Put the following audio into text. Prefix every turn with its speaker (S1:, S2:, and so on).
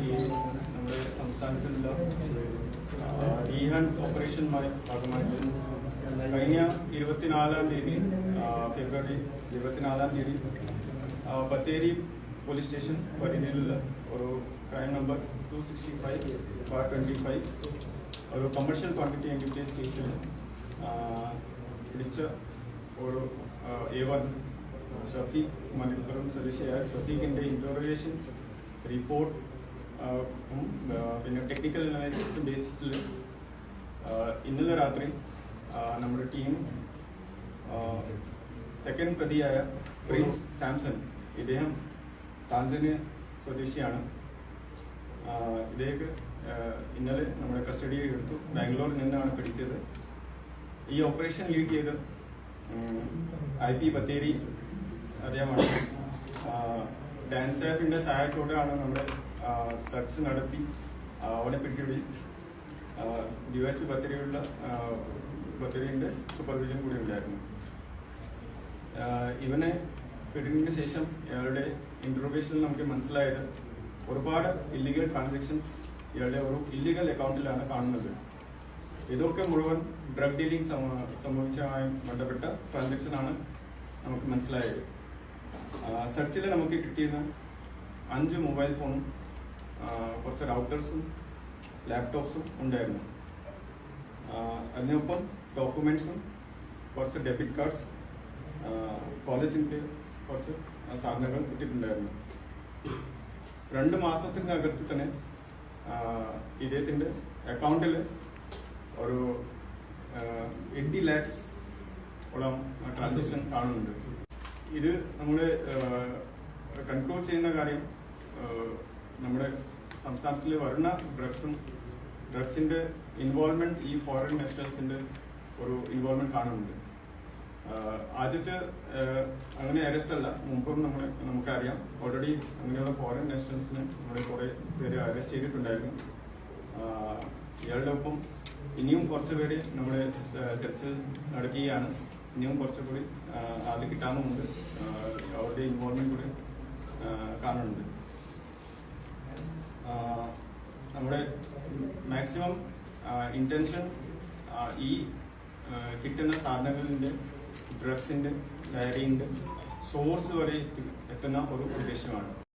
S1: ഈ നമ്മുടെ സംസ്ഥാനത്തുള്ള ഡീഹാൻ ഓപ്പറേഷനുമായി ഭാഗമായിട്ട് കഴിഞ്ഞ ഇരുപത്തിനാലാം തീയതി ഫെബ്രുവരി ഇരുപത്തിനാലാം തീയതി ബത്തേരി പോലീസ് സ്റ്റേഷൻ പരിധിയിലുള്ള ഒരു crime number two sixty five bar twenty five ഒരു കമേഴ്ഷ്യൽ ക്വാണ്ടിറ്റി എം ബി കേസിൽ പിടിച്ച ഒരു എ വൺ ഷഫീഖ് മലപ്പുറം സ്വദേശിയായ ഷഫീഖിന്റെ ഇൻട്രോഗേഷൻ റിപ്പോർട്ട് പിന്നെ ടെക്നിക്കൽ അനാലിസിസ് ബേസിസിൽ ഇന്നലെ രാത്രി നമ്മുടെ ടീം സെക്കൻഡ് പ്രതിയായ പ്രിൻസ് സാംസൺ ഇദ്ദേഹം താൻസന്യ സ്വദേശിയാണ്. ഇദ്ദേഹം ഇന്നലെ നമ്മുടെ കസ്റ്റഡിയിൽ എടുത്തു. ബാംഗ്ലൂരിൽ നിന്നാണ് പിടിച്ചത്. ഈ ഓപ്പറേഷൻ ലീഡ് ചെയ്ത് ഐ പി ബത്തേരി അദ്ദേഹമാണ്. ഡാൻസ് ആഫിന്റെ സഹായത്തോടെയാണ് നമ്മുടെ സെർച്ച് നടത്തി അവനെ പിടികൂടി ഡിവൈസ് ബത്തേരിയുള്ള ബത്തേരിന്റെ സൂപ്പർവിഷൻ കൂടി ഉണ്ടായിരുന്നു. ഇവനെ പിടിഞ്ഞതിന് ശേഷം ഇയാളുടെ ഇൻട്രോഗേഷനിൽ നമുക്ക് മനസ്സിലായത് ഒരുപാട് ഇല്ലീഗൽ ട്രാൻസാക്ഷൻസ് ഇയാളുടെ ഒരു ഇല്ലീഗൽ അക്കൗണ്ടിലാണ് കാണുന്നത്. ഇതൊക്കെ മുഴുവൻ ഡ്രഗ് ഡീലിംഗ് സംഭവിച്ചതുമായി ബന്ധപ്പെട്ട ട്രാൻസാക്ഷൻ ആണ് നമുക്ക് മനസ്സിലായത്. സെർച്ചിൽ നമുക്ക് കിട്ടിയത് അഞ്ച് മൊബൈൽ ഫോണും കുറച്ച് റൗട്ടേഴ്സും ലാപ്ടോപ്സും ഉണ്ടായിരുന്നു. അതിനൊപ്പം ഡോക്യുമെന്റ്സും കുറച്ച് ഡെബിറ്റ് കാർഡ്സ് കോളേജിന്റെ കുറച്ച് സാധനങ്ങൾ കിട്ടിയിട്ടുണ്ടായിരുന്നു. രണ്ട് മാസത്തിനകത്ത് തന്നെ ഇദ്ദേഹത്തിന്റെ അക്കൗണ്ടിൽ ഒരു എയ്റ്റി ലാക്സ് ഓളം ട്രാൻസാക്ഷൻ കാണുന്നുണ്ട്. ഇത് നമ്മൾ കൺക്ലൂഡ് ചെയ്യുന്ന കാര്യം നമ്മുടെ സംസ്ഥാനത്തിൽ വരുന്ന ഡ്രഗ്സും ഡ്രഗ്സിന്റെ ഇൻവോൾവ്മെന്റ് ഈ ഫോറിൻ മെസ്റ്റേഴ്സിന്റെ ഒരു ഇൻവോൾവ്മെന്റ് കാണുന്നുണ്ട്. ആദ്യത്തെ അങ്ങനെ അറസ്റ്റ് അല്ല മുമ്പും നമ്മൾ നമുക്കറിയാം. ഓൾറെഡി അങ്ങനെയുള്ള ഫോറിൻ നാഷണൽസിന് നമ്മൾ കുറേ പേര് അറസ്റ്റ് ചെയ്തിട്ടുണ്ടായിരുന്നു. ഇയാളുടെ ഒപ്പം ഇനിയും കുറച്ച് പേര് നമ്മൾ തെരച്ചിൽ നടക്കുകയാണ്. ഇനിയും കുറച്ചുകൂടി കൂടി അതിൽ കിട്ടാനുമുണ്ട് ആ, അവരുടെ ഇൻവോൾവ്മെന്റ് കൂടി കാണുന്നുണ്ട്. നമ്മുടെ മാക്സിമം ഇന്റൻഷൻ ഈ കിട്ടുന്ന സാധനങ്ങളിന്റെ ഡ്രഗ്സിന്റെ ഡയറിന്റെ സോഴ്സ് വരെ എത്തി- എത്തുന്ന ഒരു ഉദ്ദേശമാണ്.